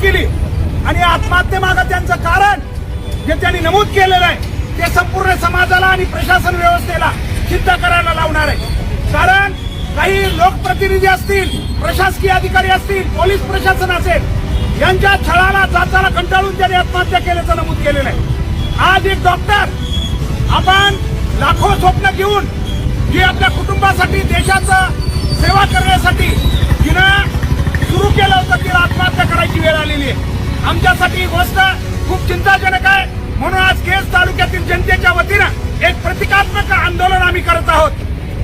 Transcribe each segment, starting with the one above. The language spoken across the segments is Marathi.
केली. आणि आत्महत्येमागं त्यांचं कारण जे त्यांनी नमूद केलेलं आहे ते संपूर्ण समाजाला आणि प्रशासन व्यवस्थेला सिद्ध करायला लावणार आहे. कारण काही लोकप्रतिनिधी असतील प्रशासकीय अधिकारी असतील पोलीस प्रशासन असेल यांच्या छळाला जाचाला कंटाळून त्यांनी आत्महत्या केल्याचं नमूद केलेलं आहे. आज एक डॉक्टर आपण लाखो स्वप्न घेऊन जी आपल्या कुटुंबासाठी देशाचं सेवा करण्यासाठी तिनं सुरू केलं होतं तिला आत्महत्या करायची वेळ आलेली आहे आमच्यासाठी ही गोष्ट खूप चिंताजनक आहे. म्हणून आज केस तालुक्यातील जनतेच्या वतीनं एक प्रतिकात्मक आंदोलन आम्ही करत आहोत.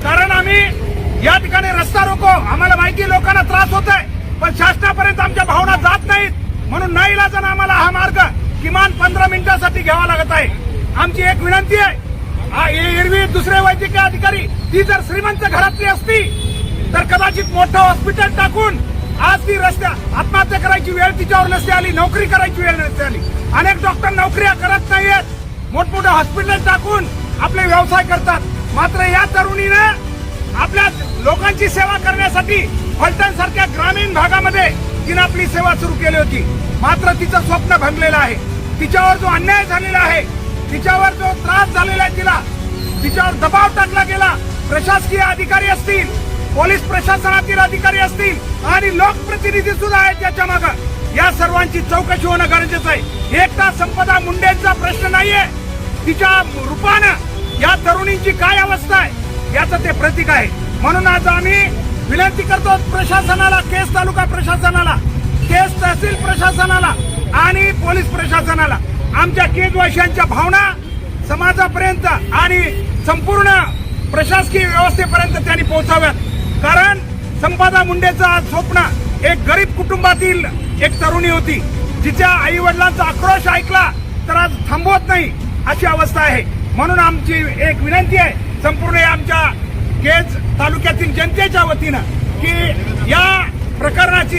कारण आम्ही या ठिकाणी रस्ता रोको आम्हाला माहिती लोकांना त्रास होत आहे पण शासनापर्यंत आमच्या भावना जात नाहीत. म्हणून नाही इलाजानं आम्हाला हा मार्ग किमान पंधरा मिनिटांसाठी घ्यावा लागत आहे. आमची एक विनंती आहे ए- एरवी दुसरे वैद्यकीय अधिकारी ती जर श्रीमंत घरातली असती तर कदाचित मोठं हॉस्पिटल टाकून आज ती रस्त्या आत्महत्या करायची वेळ तिच्यावर नसते आली नोकरी करायची वेळ नसते आली. अनेक डॉक्टर नोकऱ्या करत नाहीयेत. मोठमोठे हॉस्पिटल टाकून आपले व्यवसाय करतात. मात्र या तरुणीनं आपल्या लोकांची सेवा करण्यासाठी फलटण सारख्या ग्रामीण भागामध्ये तिनं आपली सेवा सुरू केली होती. मात्र तिचं स्वप्न भंगलेलं आहे. तिच्यावर जो अन्याय झालेला आहे तिच्यावर जो त्रास झालेला आहे तिला तिच्यावर दबाव टाकला गेला. प्रशासकीय अधिकारी असतील पोलीस प्रशासनातील अधिकारी असतील आणि लोकप्रतिनिधी सुद्धा आहेत त्याच्यामागे. या सर्वांची चौकशी होणं गरजेचं आहे. एकटा संपदा मुंडेंचा प्रश्न नाहीये. तिच्या रूपानं या तरुणींची काय अवस्था आहे याचं ते प्रतीक आहे. म्हणून आज आम्ही विनंती करतो प्रशासनाला केस तालुका प्रशासनाला केस तहसील प्रशासनाला आणि पोलीस प्रशासनाला आमच्या केजवाशांच्या भावना समाजापर्यंत आणि संपूर्ण प्रशासकीय व्यवस्थेपर्यंत त्यांनी पोहोचाव्यात. कारण संपादा मुंडेचं स्वप्न एक गरीब कुटुंबातील एक तरुणी होती. जिच्या आई वडिलांचा आक्रोश ऐकला तर आज थांबवत नाही अशी अवस्था आहे. म्हणून आमची एक विनंती आहे संपूर्ण आमच्या केज तालुक्यातील जनतेच्या वतीनं की या प्रकरणाची